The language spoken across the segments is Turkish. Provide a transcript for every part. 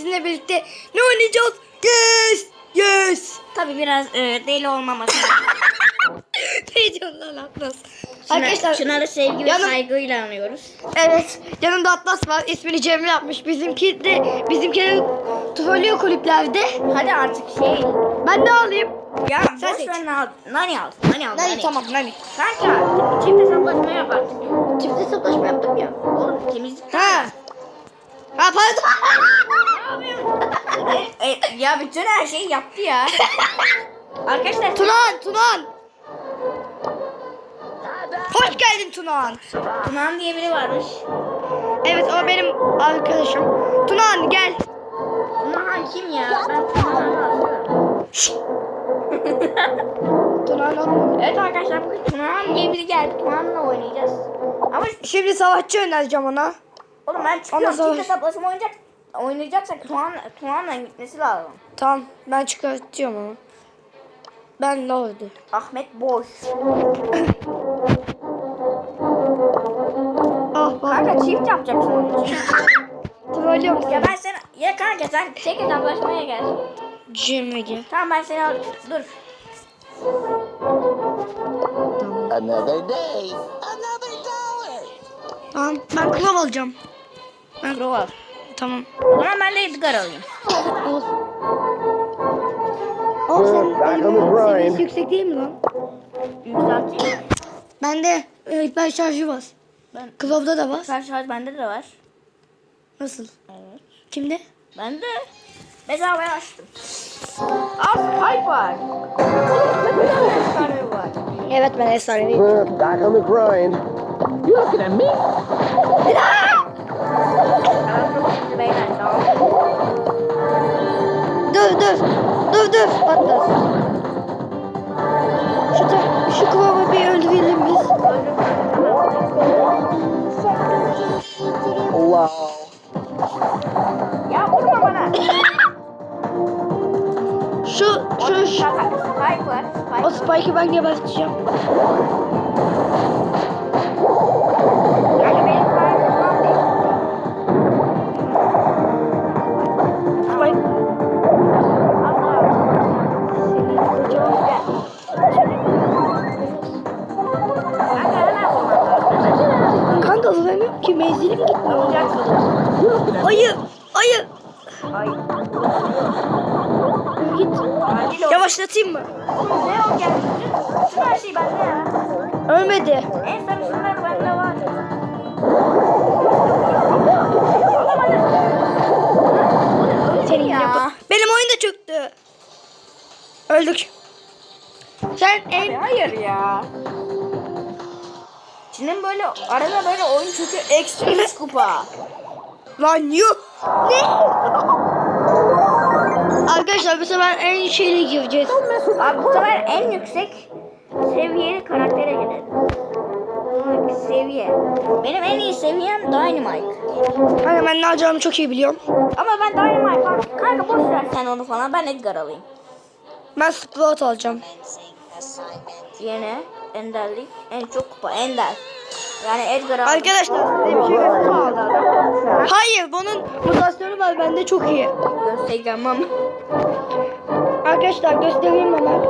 sizinle birlikte ne oynayacağız? Yes! Yes! Tabii biraz e, deli olmaması. lan Atlas? Çınar, Arkadaşlar Çınar'ı sevgi ve Yanım- saygıyla anıyoruz. evet yanımda Atlas var. İsmini Cemre yapmış. Bizimki de bizimkiler trollüyor kulüplerde. Hadi artık şey. Ben ne alayım? Ya Sen seç. ne al. Nani al. Nani al. Nani tamam Nani. Kanka çift hesaplaşma yap artık. Çift hesaplaşma yaptım ya. Oğlum temizlik. Ha. Ha pardon. e, ya bütün her şeyi yaptı ya. Arkadaşlar Tunan, Tunan. Hoş geldin Tunan. Tunan diye biri varmış. Evet o benim arkadaşım. Tunan gel. Tunan kim ya? Ben Tunan'ı. Tunan olma. Evet arkadaşlar bugün Tunan diye biri geldi. Tunan'la oynayacağız. Ama Şimdi savaşçı önereceğim ona. oğlum ben çıkıyorum. Çift hesaplaşma oynayacak. Oynayacaksak Tunan, Tunan'la gitmesi lazım. Tamam ben çıkartıyorum onu. Ben ne oldu? Ahmet boş. Ah bak. Kanka çift yapacaksın onun için. Trollüyorum Ya ben seni... Ya kanka sen tek hesaplaşmaya gel. Cemre gel. Tamam ben seni al... Dur. Another day, another dollar. Tamam ben kral alacağım. Ben Crow al. Tamam. O zaman ben de Edgar alayım. Ol sen. Back on the Senin grind. seviyesi yüksek değil mi lan? Yükselteyim. Bende e, hiper şarjı var. Ben... Kılavda da var. Süper şarj bende de var. Nasıl? Evet. Kimde? Ben de bedavaya açtım. Al hype var. Evet ben. Uh, Back on the grind. You looking at me? Dur dur. Dur dur. Atlas. Şu, şu kılavı bir öldürelim biz. Wow. Ya vurma bana. Şu şu şu. O Spike'ı ben geberteceğim. Ayı. Ayı. Ay. Git. Acil ol. Yavaşlatayım mı? Ne o geldi? Bütün her şey bende ya. Ölmedi. En sarışınlar bende var. Senin ya. yapı. Benim oyun da çöktü. Öldük. Sen en... hayır ya. Çin'in böyle arada böyle oyun kötü ekstrem kupa. Lan yuh. Ne? Arkadaşlar bu sefer en şeyle gireceğiz. Abi bu sefer en yüksek seviyeli karaktere gidelim. Bak, Seviye. Benim en iyi seviyem Dynamite. Hani ben ne alacağımı çok iyi biliyorum. Ama ben Dynamite kanka, kanka boş ver sen onu falan ben Edgar alayım. Ben Sprout alacağım. Yine Enderlik en çok kupa Ender. Yani Edgar alayım. Arkadaşlar size bir şey göstereyim. Hayır bunun mutasyonu var bende çok iyi. Göstereceğim ama. Arkadaşlar göstereyim hemen.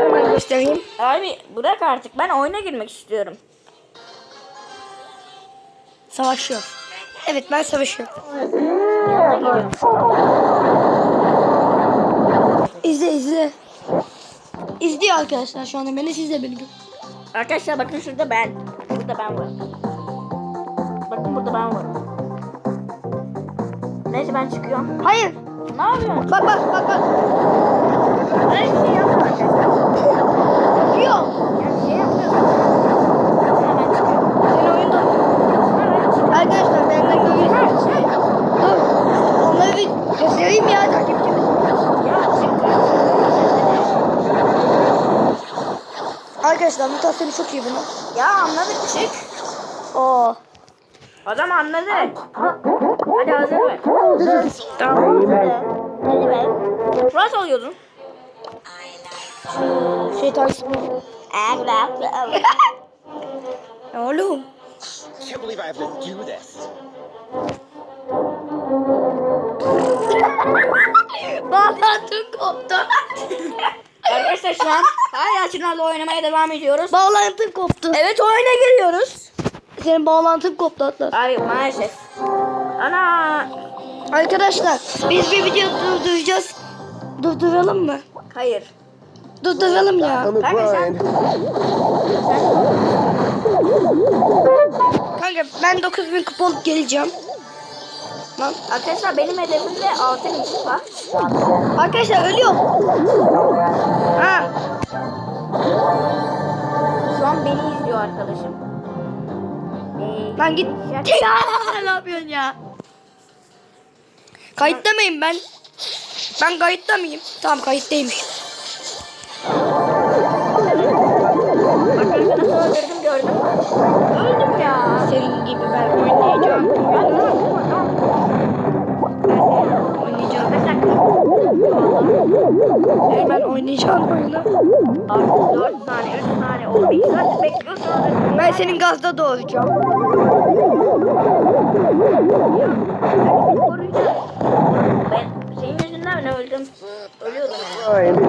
Hemen göstereyim. Abi bırak artık ben oyuna girmek istiyorum. Savaşıyor. Evet ben savaşıyorum. İzle izle. İzliyor arkadaşlar şu anda beni siz de beni. Arkadaşlar bakın şurada ben. Burada ben varım. Bakın burada ben varım. Neyse ben çıkıyorum. Hayır. Ne yapıyorsun? Bak bak bak bak. Ben şey yapmıyorum arkadaşlar. Yok. Ya bir şey yapmıyorum. Ha, ben çıkıyorum. Sen oyunda. Ha, ben çıkıyorum. Arkadaşlar benden görüyorsunuz. Ha, şey. Dur. Onları bir göstereyim ya takipçimiz. Ya çıkıyorum. Arkadaşlar mutasyonu çok iyi bunun. Ya anladık çık. Oo. Adam anladı. Hadi hazır ver. Tamam. Hadi ver. Fırat alıyordun. Şeytan ismi. Oğlum. Can't believe I have to do this. Bağlantım koptu. Arkadaşlar şu an hala Çınar'la oynamaya devam ediyoruz. Bağlantım koptu. Evet oyuna giriyoruz. Senin bağlantın koptu Atlas. Abi maalesef. Ana. Arkadaşlar biz bir video durduracağız. Durduralım mı? Hayır. Durduralım ya. Kanka sen- grind. Kanka ben 9000 kupa alıp geleceğim. Lan. Arkadaşlar benim hedefim de altın kupa. Arkadaşlar ölüyorum. Ha. Şu an beni izliyor arkadaşım. Ee, Lan git. Ya ne yapıyorsun ya? Kayıtta mıyım ben? Ben kayıtta mıyım? Tamam kayıttaymış. Arkadaşlar nasıl öldürdüm gördün mü? Öldüm ya. Senin gibi ben oynayacağım. Ben Ben oynayacağım oyunu. artık 4 saniye 3 saniye 15 saat bekliyorsunuz. Ben senin gazda doğuracağım. koruyacağım. Ben senin yüzünden öldüm. Ölüyordum yani. Grind.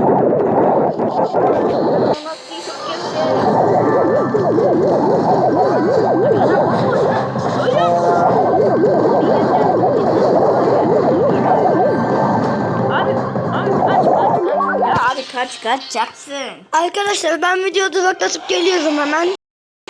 Kaçacaksın. Arkadaşlar ben video duraklatıp geliyorum hemen.